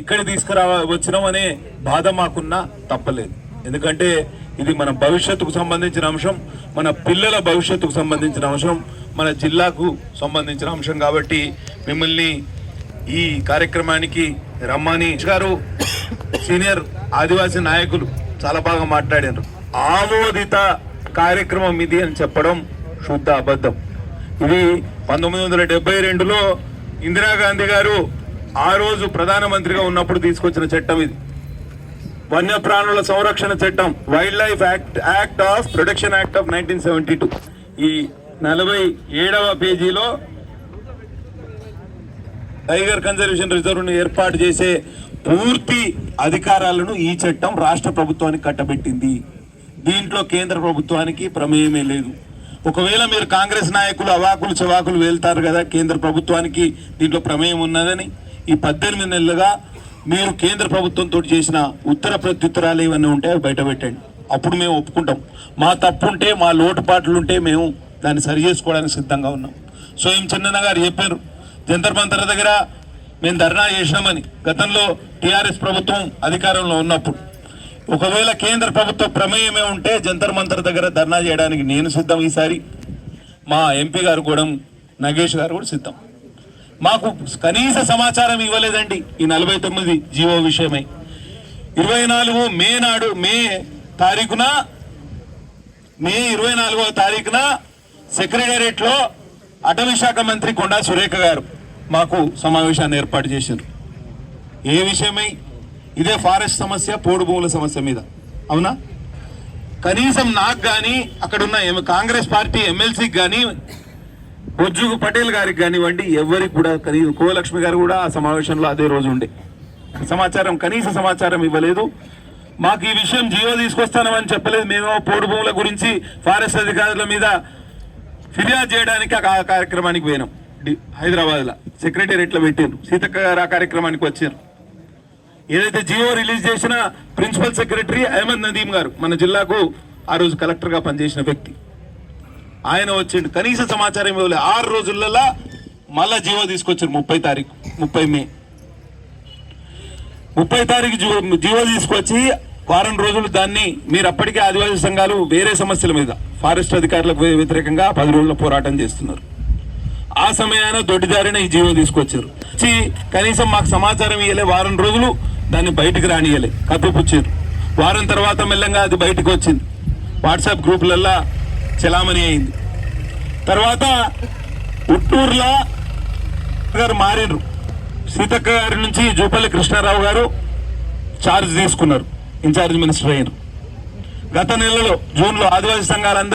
ఇక్కడ తీసుకురావ వచ్చినామనే బాధ మాకున్నా తప్పలేదు. ఎందుకంటే ఇది మన భవిష్యత్తుకు సంబంధించిన అంశం మన పిల్లల భవిష్యత్తుకు సంబంధించిన అంశం మన జిల్లాకు సంబంధించిన అంశం కాబట్టి మిమ్మల్ని ఈ కార్యక్రమానికి రమ్మని గారు సీనియర్ ఆదివాసీ నాయకులు చాలా బాగా మాట్లాడారు. ఆమోదిత కార్యక్రమం ఇది అని చెప్పడం శుద్ధ అబద్ధం. ఇది పంతొమ్మిది వందల డెబ్బై రెండులో ఇందిరాగాంధీ గారు ఆ రోజు ప్రధానమంత్రిగా ఉన్నప్పుడు తీసుకొచ్చిన చట్టం ఇది. వన్యప్రాణుల సంరక్షణ చట్టం wild life act act of protection act of nineteen seventy two ఈ నలభై ఏడవ పేజీలో టైగర్ కన్జర్వేషన్ రిజర్వ్ను ఏర్పాటు చేసే పూర్తి అధికారాలను ఈ చట్టం రాష్ట్ర ప్రభుత్వానికి కట్టబెట్టింది. దీంట్లో కేంద్ర ప్రభుత్వానికి ప్రమేయమే లేదు. ఒకవేళ మీరు కాంగ్రెస్ నాయకులు అవాకులు చవాకులు వెళ్తారు కదా కేంద్ర ప్రభుత్వానికి దీంట్లో ప్రమేయం ఉన్నదని. ఈ పద్దెనిమిది నెలలుగా మీరు కేంద్ర ప్రభుత్వంతో చేసిన ఉత్తర ప్రత్యుత్తరాలు ఏమన్నా ఉంటే అవి బయటపెట్టండి అప్పుడు మేము ఒప్పుకుంటాం. మా తప్పు ఉంటే మా లోటుపాట్లు ఉంటే మేము దాన్ని సరి చేసుకోవడానికి సిద్ధంగా ఉన్నాం. స్వయం చిన్న గారు చెప్పారు? జంతర్ మంతర్ దగ్గర మేము ధర్నా చేసినామని. గతంలో టీఆర్ఎస్ ప్రభుత్వం అధికారంలో ఉన్నప్పుడు. ఒకవేళ కేంద్ర ప్రభుత్వ ప్రమేయమే ఉంటే జంతర్ మంతర్ దగ్గర ధర్నా చేయడానికి నేను సిద్ధం ఈసారి. మా ఎంపీ గారు కూడా నగేష్ గారు కూడా సిద్ధం. మాకు కనీస సమాచారం ఇవ్వలేదండి ఈ నలభై తొమ్మిది జీవో విషయమై. ఇరవై నాలుగు మే నాడు మే తారీఖున మే ఇరవై నాలుగవ తారీఖున సెక్రటేరియట్లో అటవీ శాఖ మంత్రి కొండా సురేఖ గారు మాకు సమావేశాన్ని ఏర్పాటు చేశారు. ఏ విషయమై? ఇదే ఫారెస్ట్ సమస్య పోడు భూముల సమస్య మీద. అవునా? కనీసం నాకు కానీ అక్కడున్న కాంగ్రెస్ పార్టీ ఎమ్మెల్సీకి కానీ బొజ్జుకు పటేల్ గారికి కానివ్వండి ఎవరికి కూడా కనీసం కోలక్ష్మి గారు కూడా ఆ సమావేశంలో అదే రోజు ఉండే. సమాచారం కనీస సమాచారం ఇవ్వలేదు. మాకు ఈ విషయం జియో తీసుకొస్తానని చెప్పలేదు. మేము పోడు భూముల గురించి ఫారెస్ట్ అధికారుల మీద ఫిర్యాదు చేయడానికి ఆ కా- కార్యక్రమానికి పోయినాం. హైదరాబాద్లో. సెక్రటేరియట్లో పెట్టారు సీతక్క గారు ఆ కార్యక్రమానికి వచ్చారు. ఏదైతే జియో రిలీజ్ చేసిన ప్రిన్సిపల్ సెక్రటరీ అహ్మద్ నదీం గారు మన జిల్లాకు ఆ రోజు కలెక్టర్గా పనిచేసిన వ్యక్తి. ఆయన వచ్చిండు. కనీస సమాచారం ఇవ్వలేదు ఆరు రోజులలో మళ్ళా జీవో తీసుకొచ్చారు ముప్పై తారీఖు ముప్పై మే. ముప్పై తారీఖు జీవో జీవో తీసుకొచ్చి వారం రోజులు దాన్ని మీరు అప్పటికే ఆదివాసీ సంఘాలు వేరే సమస్యల మీద ఫారెస్ట్ అధికారులకు వ్యతిరేకంగా పది రోజుల పోరాటం చేస్తున్నారు. ఆ సమయాన దొడ్డిదారిన ఈ జీవో తీసుకొచ్చారు. వచ్చి కనీసం మాకు సమాచారం ఇవ్వలే వారం రోజులు దాన్ని బయటికి రానియలే కప్పిపుచ్చారు వారం తర్వాత మెల్లంగా అది బయటకు వచ్చింది. వాట్సాప్ గ్రూపులల్లా చలామణి అయింది. తర్వాత ఉట్టూరులో గారు మారినరు. సీతక్క గారి నుంచి జూపల్లి కృష్ణారావు గారు ఛార్జ్ తీసుకున్నారు. ఇన్ఛార్జ్ మినిస్టర్ అయినారు గత నెలలో జూన్లో ఆదివాసీ సంఘాలందరూ